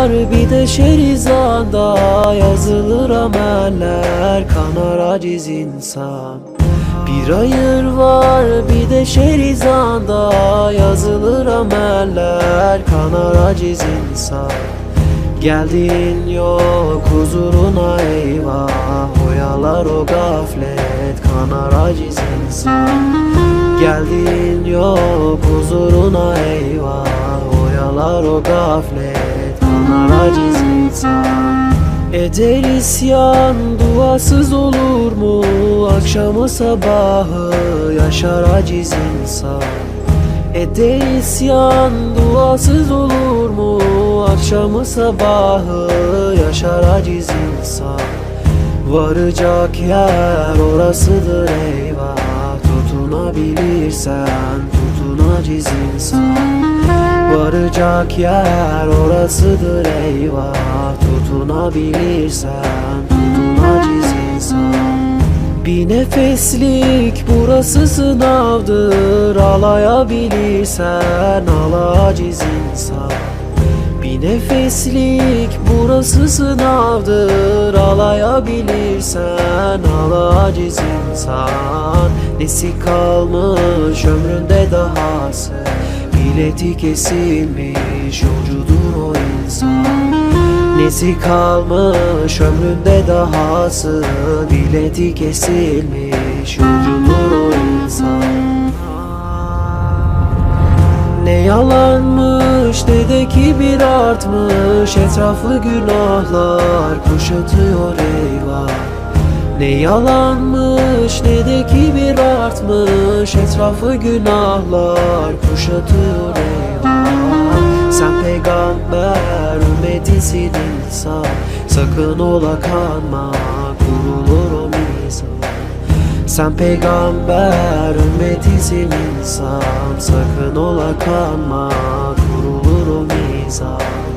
var bir de şerizanda Yazılır ameller kanar aciz insan. Bir hayır var bir de şerizanda Yazılır ameller kanar aciz insan. Geldin yok huzuruna eyvah Oyalar o gaflet kanar aciz insan. Geldin yok huzuruna eyvah Oyalar o gaflet kanar aciz insan. Eder isyan duasız olur mu? Akşamı sabahı yaşar aciz insan. Eder isyan duasız olur mu? Akşamı sabahı yaşar aciz insan. Varacak yer orasıdır eyvah. Tutunabilirsen tutun aciz insan Varacak yer orasıdır eyvah. Tutunabilirsen tutun aciz insan. Bir nefeslik burası sınavdır. Alayabilirsen ala aciz insan. Bir nefeslik burası sınavdır. Alayabilirsen ala aciz insan. Nesi kalmış ömründe dahası Bileti kesilmiş yolcudur o insan. Nesi kalmış ömründe dahası Bileti kesilmiş yolcudur o insan. Ne yalanmış ne de kibir artmış Etrafı günahlar kuşatıyor eyvah. Ne yalanmış ne de kibir artmış Etrafı günahlar kuşatıyor eyvah. Sen peygamber ümmetisin insan. Sakın ola kanma kurulur o mizan. Sen peygamber ümmetisin insan. Sakın ola kanma kurulur o mizan